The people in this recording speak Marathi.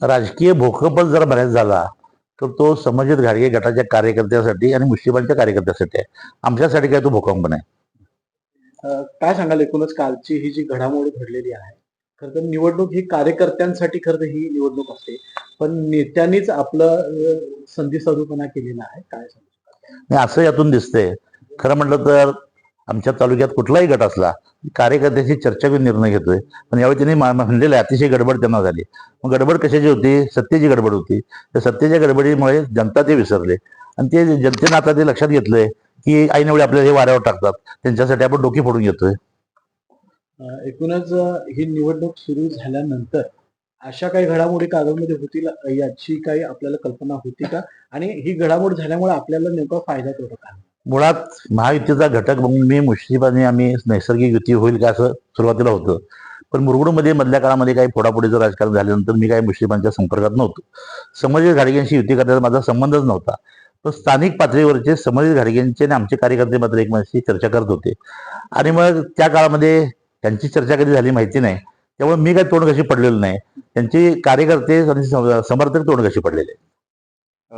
राजकीय भोकपच जर बऱ्याच झाला तर तो समजित घाडगे गटाच्या कार्यकर्त्यासाठी आणि मुस्लिमांच्या कार्यकर्त्यासाठी आहे. आमच्यासाठी काय तो भूकंप नाही. काय सांगाल एकूणच कालची ही जी घडामोड घडलेली आहे? खरं तर निवडणूक ही कार्यकर्त्यांसाठी खरं तर ही निवडणूक असते. पण नेत्यांनीच आपलं संधी साधूपणा केलेला आहे. काय सांगू असं यातून दिसतंय. खरं म्हटलं तर आमच्या तालुक्यात कुठलाही गट असला कार्यकर्त्याशी चर्चा करून निर्णय घेतोय. पण यावेळी त्यांनी मा- म्हणलेलं आहे, अतिशय गडबड त्यांना झाली. मग गडबड कशाची होती? सत्तेची गडबड होती. त्या सत्तेच्या गडबडीमुळे जनता ते विसरले. आणि ते जनतेनं आता ते लक्षात घेतलंय की ऐनवेळी आपल्याला हे वाऱ्यावर टाकतात. त्यांच्यासाठी आपण डोकी फोडून घेतोय. एकूणच ही निवडणूक सुरू झाल्यानंतर अशा काही घडामोडी कागदमध्ये होतील याची काही आपल्याला कल्पना होती का? आणि ही घडामोड झाल्यामुळे आपल्याला नेमका फायदा होतो. का मुळात महायुतीचा घटक म्हणून मी मुश्रीफाने आम्ही नैसर्गिक युती होईल का असं सुरुवातीला होतं. पण मुरगुडमध्ये मधल्या काळामध्ये काही फोडाफोडीचं राजकारण झाल्यानंतर मी काही मुश्रीफांच्या संपर्कात नव्हतो. समजित घाडगेंशी युती करण्याचा माझा संबंधच नव्हता. पण स्थानिक पातळीवरचे समजित घाडगेंचे आणि आमचे कार्यकर्ते मात्र एकमेकांशी चर्चा करत होते. आणि मग त्या काळामध्ये त्यांची चर्चा कधी झाली माहिती नाही. त्यामुळे मी काही तोंड कशी पडलेलो नाही. त्यांचे कार्यकर्ते आणि सम- समर्थक तोंड कशी पडलेले.